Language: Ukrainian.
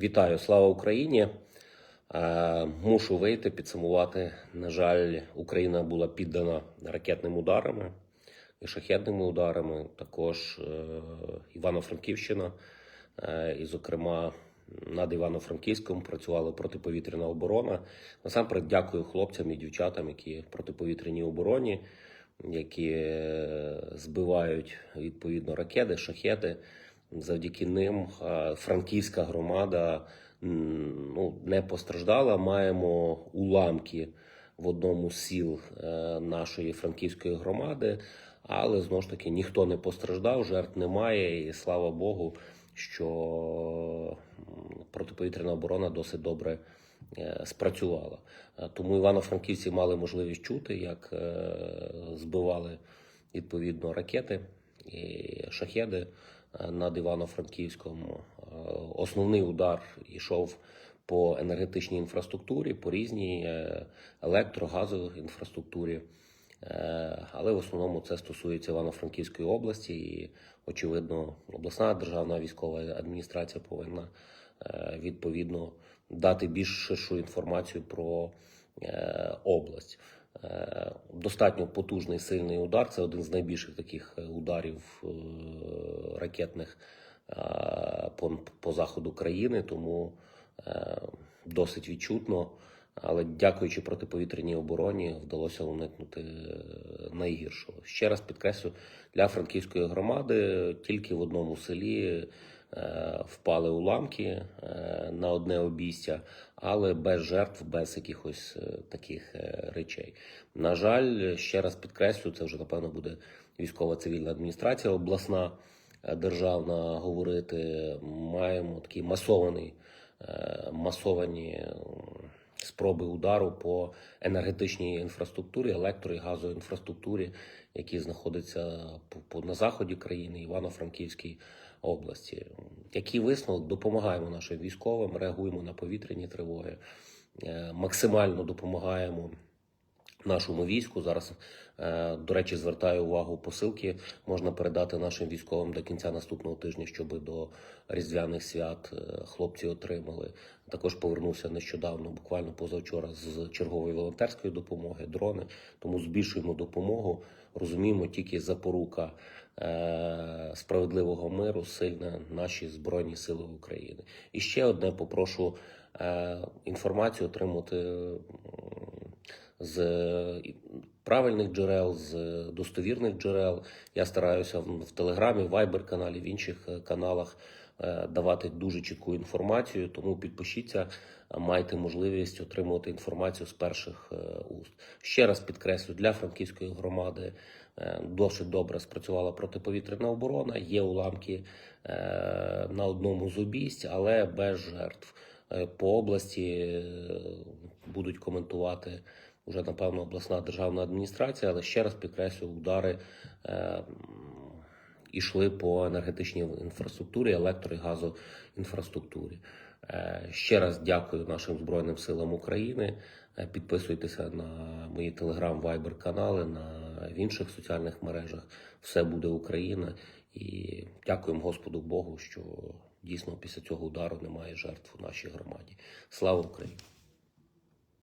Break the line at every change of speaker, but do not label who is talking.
Вітаю, слава Україні! Е, Мушу вийти, підсумувати. На жаль, Україна була піддана ракетним ударами і шахетними ударами. Також е, Івано-Франківщина, е, і, зокрема, над Івано-Франківськом працювала протиповітряна оборона. Насамперед, дякую хлопцям і дівчатам, які в протиповітряній обороні, які збивають відповідно ракети, шахети. Завдяки ним франківська громада ну, не постраждала. Маємо уламки в одному з сіл е, нашої франківської громади, але знову ж таки ніхто не постраждав, жертв немає, і слава Богу, що протиповітряна оборона досить добре е, спрацювала. Е, Тому івано-франківці мали можливість чути, як збивали відповідно ракети і шахеди е, над Івано-Франківськом. Е, Основний удар йшов по енергетичній інфраструктурі, по різній е, електро, газовій інфраструктурі. Але в основному це стосується Івано-Франківської області, і очевидно, обласна державна військова адміністрація повинна відповідно дати більш ширшу інформацію про область. Е, Достатньо потужний сильний удар. Це один з найбільших таких е, ударів е, ракетних по, по заходу країни, тому досить відчутно. Але дякуючи протиповітряній обороні, вдалося уникнути найгіршого. Ще раз підкреслю, для франківської громади тільки в одному селі впали уламки е, на одне обійстя, але без жертв, без якихось е, таких е, речей. На жаль, ще раз підкреслю, це вже напевно буде військова цивільна адміністрація обласна е, державна говорити. Маємо такий масований е, масовані спроби удару по енергетичній інфраструктурі, електро і газовій інфраструктурі, які знаходяться на заході країни, Івано-Франківській області. Який висновок допомагаємо нашим військовим, реагуємо на повітряні тривоги, е, максимально допомагаємо. Нашому війську зараз, е, до речі, звертаю увагу посилки. Можна передати нашим військовим до кінця наступного тижня, щоб до різдвяних свят е, хлопці отримали. Також повернувся нещодавно, буквально позавчора, з чергової волонтерської допомоги, дрони. Тому збільшуємо допомогу. Розуміємо, тільки запорука е, справедливого миру сильна наші збройні сили України. І ще одне попрошу інформацію отримати. З правильних джерел, з достовірних джерел. Я стараюся в Телеграмі, в Viber каналі, в інших е, каналах е, давати дуже чітку інформацію. Тому підпишіться, е, майте можливість отримувати інформацію з перших уст. Ще раз підкреслю, для франківської громади досить добре спрацювала протиповітряна оборона. Є уламки на одному з обійсть, але без жертв. По області будуть коментувати вже напевно обласна державна адміністрація, але ще раз підкреслю, удари е, м, ішли по енергетичній інфраструктурі, електро і газоінфраструктурі. Е, ще раз дякую нашим Збройним силам України. Е, Підписуйтеся на мої телеграм, вайбер канали, на в інших соціальних мережах. Все буде Україна. І дякуємо Господу Богу, що дійсно після цього удару немає жертв у нашій громаді. Слава Україні!